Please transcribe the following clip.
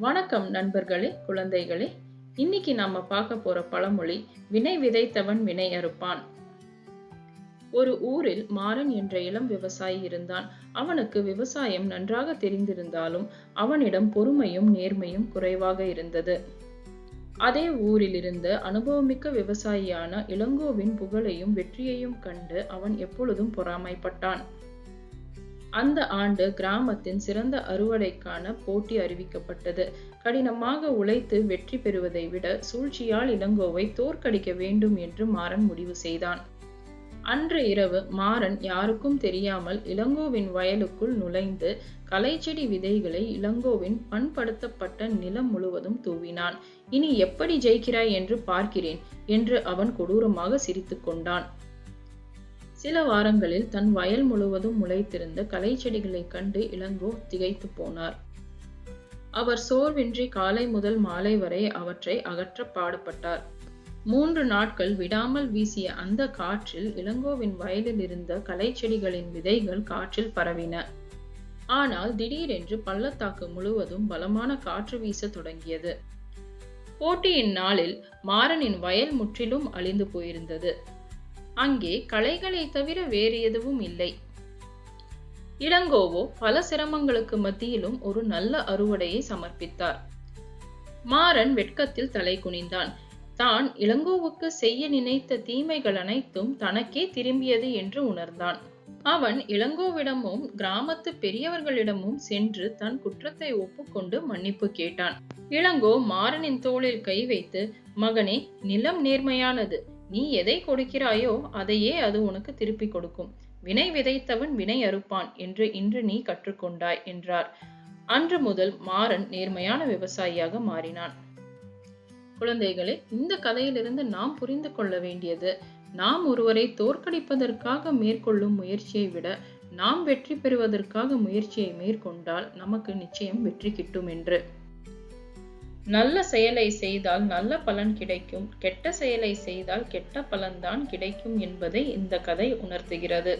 வணக்கம் நண்பர்களே குழந்தைகளே. இன்னைக்கு நாம பார்க்க போற பழமொழி வினை விதைத்தவன் வினை அறுப்பான். ஒரு ஊரில் மாறன் என்ற இளம் விவசாயி இருந்தான். அவனுக்கு விவசாயம் நன்றாக தெரிந்திருந்தாலும் அவனிடம் பொறுமையும் நேர்மையும் குறைவாக இருந்தது. அதே ஊரில் இருந்த அனுபவமிக்க விவசாயியான இளங்கோவின் புகழையும் வெற்றியையும் கண்டு அவன் எப்பொழுதும் பொறாமைப்பட்டான். அந்த ஆண்டு கிராமத்தின் சிறந்த அறுவடைக்கான போட்டி அறிவிக்கப்பட்டது. கடினமாக உழைத்து வெற்றி பெறுவதை விட சூழ்ச்சியால் இளங்கோவை தோற்கடிக்க வேண்டும் என்று மாறன் முடிவு செய்தான். அன்று இரவு மாறன் யாருக்கும் தெரியாமல் இளங்கோவின் வயலுக்குள் நுழைந்து கலைச்செடி விதைகளை இளங்கோவின் பண்படுத்தப்பட்ட நிலம் முழுவதும் தூவினான். இனி எப்படி ஜெயிக்கிறாய் என்று பார்க்கிறேன் என்று அவன் கொடூரமாக சிரித்துக்கொண்டான் சில வாரங்களில் தன் வயல் முழுவதும் முளைத்திருந்த களை செடிகளைக் கண்டு இளங்கோ திகைத்து போனார். அவர் சோர்வின்றி காலை முதல் மாலை வரை அவற்றை அகற்ற பாடுபட்டார். மூன்று நாட்கள் விடாமல் வீசிய அந்த காற்றில் இளங்கோவின் வயலில் இருந்த களை செடிகளின் விதைகள் காற்றில் பரவின. ஆனால் திடீரென்று பள்ளத்தாக்கு முழுவதும் பலமான காற்று வீச தொடங்கியது. போட்டியின் நாளில் மாறனின் வயல் முற்றிலும் அழிந்து போயிருந்தது. அங்கே களைகளை தவிர வேறு எதுவும் இல்லை. இளங்கோவோ பல சிரமங்களுக்கு மத்தியிலும் ஒரு நல்ல அறுவடையை சமர்ப்பித்தார். மாறன் வெட்கத்தில் தலை குனிந்தான். தான் இளங்கோவுக்கு செய்ய நினைத்த தீமைகள் அனைத்தும் தனக்கே திரும்பியது என்று உணர்ந்தான். அவன் இளங்கோவிடமும் கிராமத்து பெரியவர்களிடமும் சென்று தன் குற்றத்தை ஒப்புக்கொண்டு மன்னிப்பு கேட்டான். இளங்கோ மாறனின் தோளில் கை வைத்து மகனே நிலம் நேர்மையானது. நீ எதை கொடுக்கிறாயோ அதையே அது உனக்கு திருப்பி கொடுக்கும். வினை விதைத்தவன் வினை அறுப்பான் என்று இன்று நீ கற்றுக்கொண்டாய் என்றார். அன்று முதல் மாறன் நேர்மையான விவசாயியாக மாறினான். குழந்தைகளே இந்த கதையிலிருந்து நாம் புரிந்து கொள்ள வேண்டியது நாம் ஒருவரை தோற்கடிப்பதற்காக மேற்கொள்ளும் முயற்சியை விட நாம் வெற்றி பெறுவதற்காக முயற்சியை மேற்கொண்டால் நமக்கு நிச்சயம் வெற்றி கிட்டும் என்று. நல்ல செயலை செய்தால் நல்ல பலன் கிடைக்கும். கெட்ட செயலை செய்தால் கெட்ட பலன்தான் கிடைக்கும் என்பதை இந்த கதை உணர்த்துகிறது.